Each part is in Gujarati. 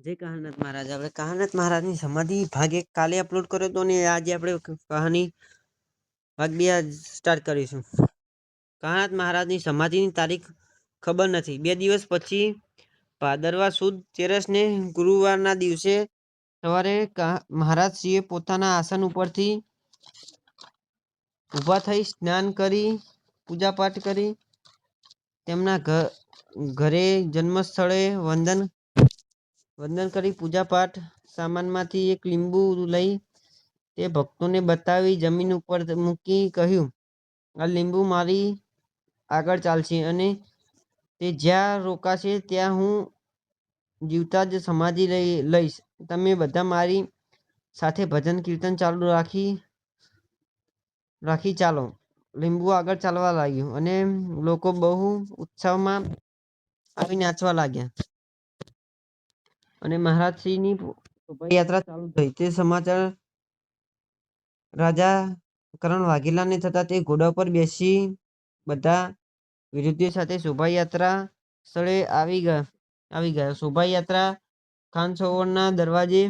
જય કહાનત મહારાજ, આપણે કહાનાથ મહારાજની સમાધિ ભાગ એક કાલે અપલોડ કર્યો હતો ને આજે આપણે કહાની ભાગ બે સ્ટાર્ટ કરીશું. કહાનત મહારાજની સમાધિની તારીખ ખબર નથી. બે દિવસ પછી ભાદરવા સુદ તેરસને ગુરુવારના દિવસે સવારે મહારાજશ્રીએ પોતાના આસન ઉપરથી ઊભા થઈ સ્નાન કરી, પૂજાપાઠ કરી તેમના ઘ- ઘરે જન્મસ્થળે વંદન વંદન કરી પૂજાપાઠ, સામાનમાંથી એક લીંબુ લઈ તે ભક્તોને બતાવી જમીન ઉપર મૂકી કહ્યું, આ લીંબુ મારી આગળ ચાલશે અને તે જ્યાં રોકાશે ત્યાં હું જીવતા જ સમાધિ લઈ, લઈશ. તમે બધા મારી સાથે ભજન કીર્તન ચાલુ રાખી રાખી ચાલો. લીંબુ આગળ ચાલવા લાગ્યું અને લોકો બહુ ઉત્સાહમાં આવી નાચવા લાગ્યા. અને મહારાજશ્રીની શોભાયાત્રા ચાલુ થઈ. તે સમાચાર રાજા કરણ વાઘેલાને થતા તે ઘોડા પર બેસી બધા વિરોધીઓ સાથે શોભાયાત્રા સ્થળે આવી ગયા આવી ગયા. શોભાયાત્રા ખાન સરોવરના દરવાજે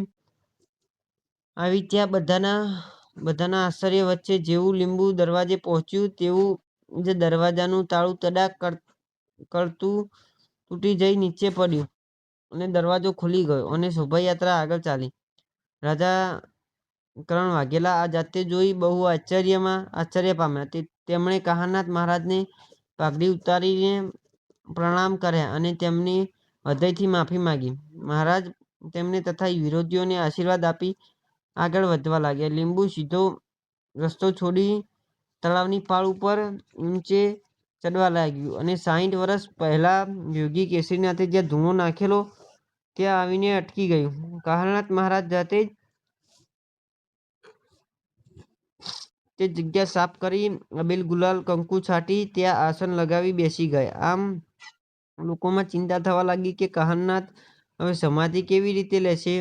આવી ત્યાં બધાના બધાના આશ્ચર્ય વચ્ચે જેવું લીંબુ દરવાજે પહોંચ્યું, તેવું જે દરવાજાનું તાળું તડાક કર- કરતું તૂટી જઈ નીચે પડ્યું. અને દરવાજો ખુલી ગયો અને શોભાયાત્રા આગળ ચાલી. રાજા કરણ વાઘેલા આ જાતે જોઈ બહુ આશ્ચર્યમાં, આશ્ચર્ય પામ્યા. તેમણે કહાનાથ મહારાજને પાઘડી ઉતારીને પ્રણામ કર્યા અને તેમની હૃદયથી માફી માંગી. મહારાજ તેમને તથા વિરોધીઓને આશીર્વાદ આપી આગળ વધવા લાગ્યા. લીંબુ સીધો રસ્તો છોડી તળાવની પાળ ઉપર ઊંચે ચડવા લાગ્યું અને સાહીઠ વર્ષ પહેલા યોગી કેસરીનાથે જ્યાં ધૂણો નાખેલો ત્યાં આવીને અટકી ગયું કહાનાથ મહારાજ જાતે જ તે જગ્યા સાફ કરી અબીલ ગુલાલ કંકુ છાંટી ત્યાં આસન લગાવી બેસી ગયા. આમ લોકોમાં ચિંતા થવા લાગી કે કહાનનાથ હવે સમાધિ કેવી રીતે લેશે?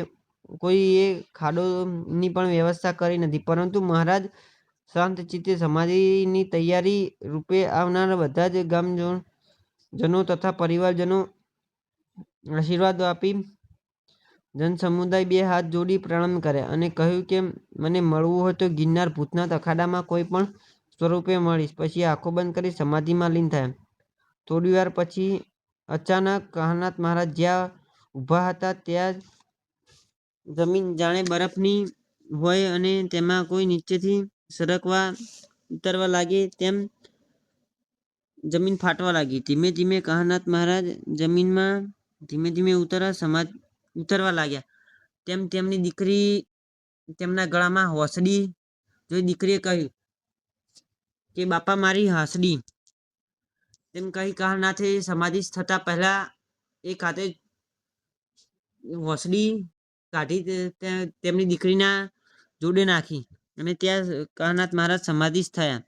કોઈએ ખાડોની પણ વ્યવસ્થા કરી નથી. પરંતુ મહારાજ શાંત ચિત્તે સમાધિની તૈયારી રૂપે આવનાર બધા જ ગામજનો તથા પરિવારજનો આશીર્વાદ આપી જનસમુદાય બે હાથ જોડી પ્રણામ કર્યા અને કહ્યું કે મને મળવું હોય તો ગિરનાર ભૂતનાથ અખાડામાં કોઈ પણ સ્વરૂપે મળીશ. પછી આંખો બંધ કરી સમાધિમાં લીન થયા. થોડી વાર પછી અચાનક કહાનાથ મહારાજ જ્યાં ઊભા હતા ત્યાં જમીન જાણે બરફની હોય અને તેમાં કોઈ નીચેથી સરકવા ઉતરવા લાગે તેમ જમીન ફાટવા લાગી. ધીમે ધીમે કહાનાથ મહારાજ જમીનમાં ધીમે ધીમે ઉતરવા સમાજ ઉતરવા લાગ્યા. તેમ તેમની દીકરી તેમના ગળામાં હોસડી, જોઈ દીકરીએ કહ્યું કે, બાપા, મારી હાસડી. તેમ કહી કાહનાથે સમાધિ થતા પહેલા એ ખાતે હોસડી કાઢી તેમની દીકરીના જોડે નાખી અને ત્યાં કહાનાથ મહારાજ સમાધિ થયા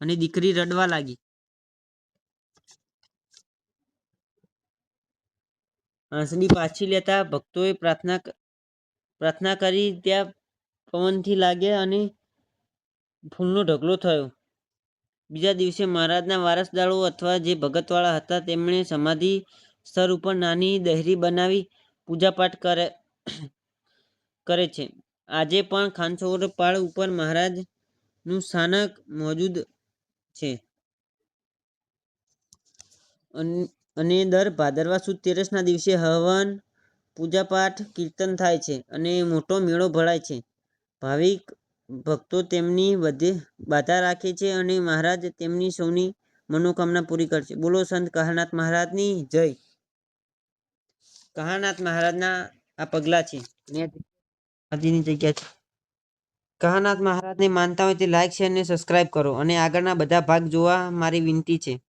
અને દીકરી રડવા લાગી. હાંસડી પાછી લેતા ભક્તોએ પ્રાર્થના પ્રાર્થના કરી ત્યાં પવનથી લાગ્યા અને ફૂલનો ઢગલો થયો. બીજા દિવસે મહારાજના વારસદારો અથવા જે ભગતવાળા હતા તેમણે સમાધિ સ્થળ ઉપર નાની દહેરી બનાવી પૂજાપાઠ કરે કરે છે. આજે પણ ખાનસરોવર પાળ ઉપર મહારાજનું સ્થાનક મોજૂદ છે. અન- દર ભાદરવા સુદ તેરસના દિવસે હવન, પૂજાપાઠ, કીર્તન થાય છે અને મોટો મેળો ભરાય છે. ભાવિક ભક્તો તેમની બધે બાધા રાખે છે અને મહારાજ તેમની સૌની મનોકામના પૂરી કરશે. બોલો સંત કહાનાથ મહારાજની જય. કહાનાથ મહારાજના આ પગલા છે. જગ્યા છે. કહાનાથ મહારાજને માનતા હોય તે લાઈક શેર અને સબસ્ક્રાઇબ કરો અને આગળના બધા ભાગ જોવા મારી વિનંતી છે.